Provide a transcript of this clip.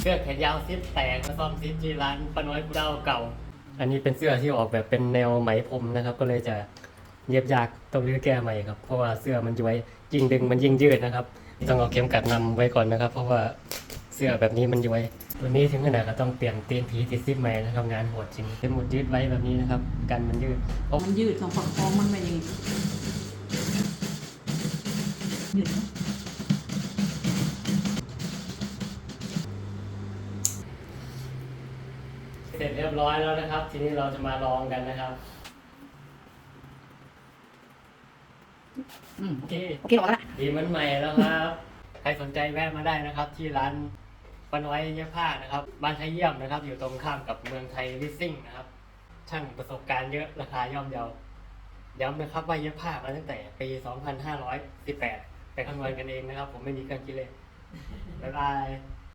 เสื้อแขนยาวซิปแตกมาซ่อมซิปที่ร้านป้าน้อยกูเด้าเก่า อันนี้เป็นเสื้อที่ออกแบบเป็นแนวไหมพรมนะครับ ก็เลยจะเย็บยากต้องรื้อแก้ใหม่ครับ เพราะว่าเสื้อมันย้วยยิ่งดึงมันยิ่งยืดนะครับ ต้องเอาเข็มกัดนำไว้ก่อนนะครับ เพราะว่าเสื้อแบบนี้มันย้วยวันนี้ถึงขนาดก็ต้องเปลี่ยนเตีนผีติดซิปใหม่นะครับงานโหดจริงเป็นหมดยืดไว้แบบนี้นะครับกันมันยืดพอมันยืดของฝักทองมันไม่ยืดยืดไหมเร็จเรียบร้อยแล้วนะครับ ทีนี้เราจะมาลองกันนะครับอืมโอเคโอเคลองแล้วนะดีมันใหม่แล้วครับ ใครสนใจแวะมาได้นะครับ ที่ร้านปนไว้เย็บผ้านะครับ บ้านไทยเยี่ยมนะครับ อยู่ตรงข้ามกับเมืองไทยลิสซิ่งนะครับ ช่างประสบการณ์เยอะราคาย่อมเยาย้ำนะครับว่าเย็บผ้ามาตั้งแต่ปี 2518 ไปคำนวณกันเองนะครับ ผมไม่มีเครื่องคิดเลขบ๊ายบาย